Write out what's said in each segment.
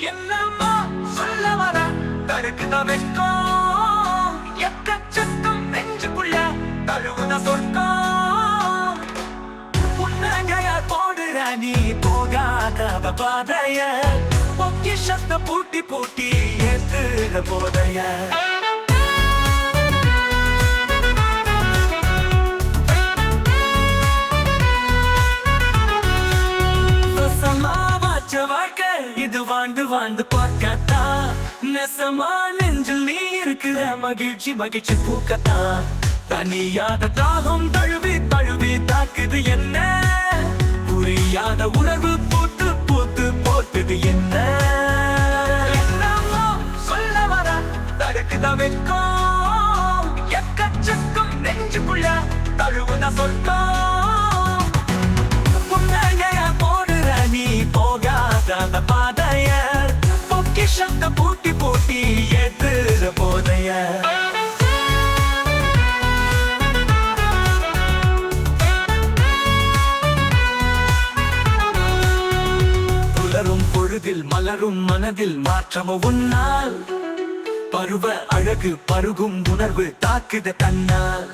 என்னம்மா சொல்ல வர? தடுக்குத வெட்கம். எக்கச்சக்கம் நெஞ்சுக்குள்ள தழுவுத சொர்க்கம். புன்னகைய போடுற நீ போகாத பாதைய பொக்கிஷத்தை பூட்டி பூட்டி ஏத்துற போதைய. இது வாழ்ந்து வாழ்ந்து பார்க்கத்தா. நெசமா நெஞ்சில் நீ இருக்கிற மகிழ்ச்சி மகிழ்ச்சி பூக்கத்தா. தனியாத தாகம் தழுவி தழுவி தாக்குது என்ன? புரியாத உணர்வு போட்டு பூத்து போட்டுது என்ன? சொல்ல வர தடுக்குத வெட்கம். எக்கச்சக்கம் நெஞ்சுக்குள்ள தழுவுத சொர்க்கம் பொக்கிஷத்தை பூட்டி பூட்டி எதிர போதைய. புலரும் பொழுதில் மலரும் மனதில் மாற்றமோ உன்னால்? பருவ அழகு பருகும் உணர்வு தாக்குத தன்னால்.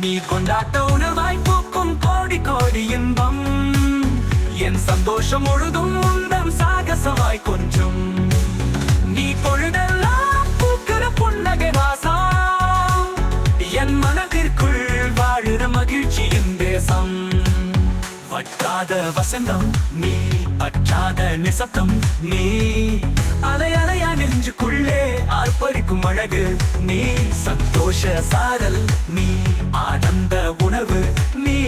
நீ கொண்டாட்ட உணவாய் பூக்கும் கோடி கோடி இன்பம். என் சந்தோஷம் முழுதும் உந்தம் சார் மகிழ்ச்சியின் வட்டாத வசந்தம் நீ அற்றாத நிசப்தம் நீ அலை அலையா நெஞ்சுக்குள்ளே ஆர்ப்பரிக்கும் அழகு நீ சந்தோஷ சாரல் நீ ஆனந்த உணவு நீ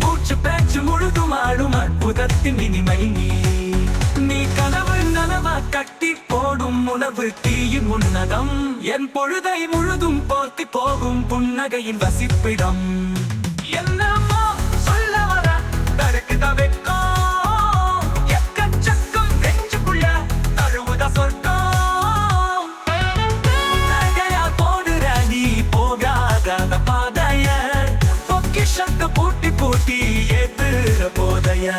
மூச்சு பேச்சு முழுதும் ஆடும் அற்புதத்தின் இனிமை நீ நீ கனவு நனவா கட்டி போடும் உணவு தீயின் உன்னதம். என் பொழுதை முழுதும் போர்த்தி போகும் புன்னகையின் வசிப்பிடம். பூட்டி பூட்டி எதிர போதைய.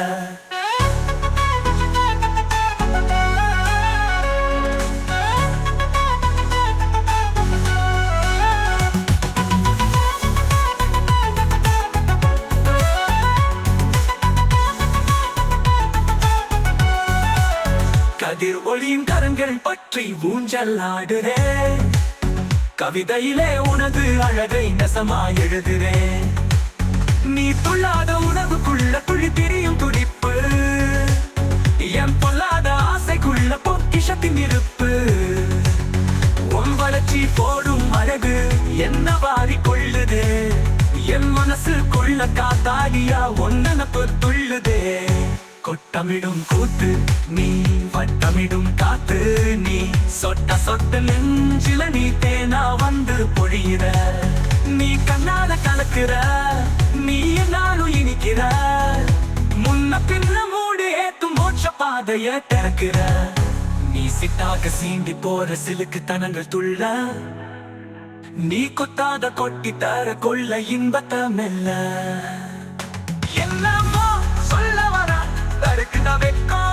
கதிர் ஒளியின் கரங்கள் பற்றி ஊஞ்சல் ஆடுறே. கவிதையிலே உனது அழகை நெசமா எழுதுறே. நீ துள்ளாத உணவுக்குள்ள குழி திரியும் துடிப்பு. என் பொல்லாத ஆசைக்குள்ள பொக்கிஷத்தின் இருப்பு. உன் வளர்ச்சி போடும் அழகு என்ன வாரி கொள்ளுது. என் மனசு கொள்ள காத்தாடியா ஒன்னனப்பு துள்ளுது. கொட்டமிடும் கூத்து நீ வட்டமிடும் காத்து நீ சொட்ட சொட்ட நெஞ்சில நீ தேனா வந்து பொழியிற. நீ கண்ணால கலக்கிற நீ என்னாலும் இனிக்கிற. முன்ன பின்ன மூடு ஏத்தும் மோட்ச பாதைய திறக்கிற. நீ சிட்டாக சீண்டி போற சிலுக்கு தனங்கள் துள்ள. நீ கொத்தாத கொட்டி தர கொள்ள இன்பத்த மெல்ல. என்னமோ சொல்ல வர தடுக்குத வெட்கம்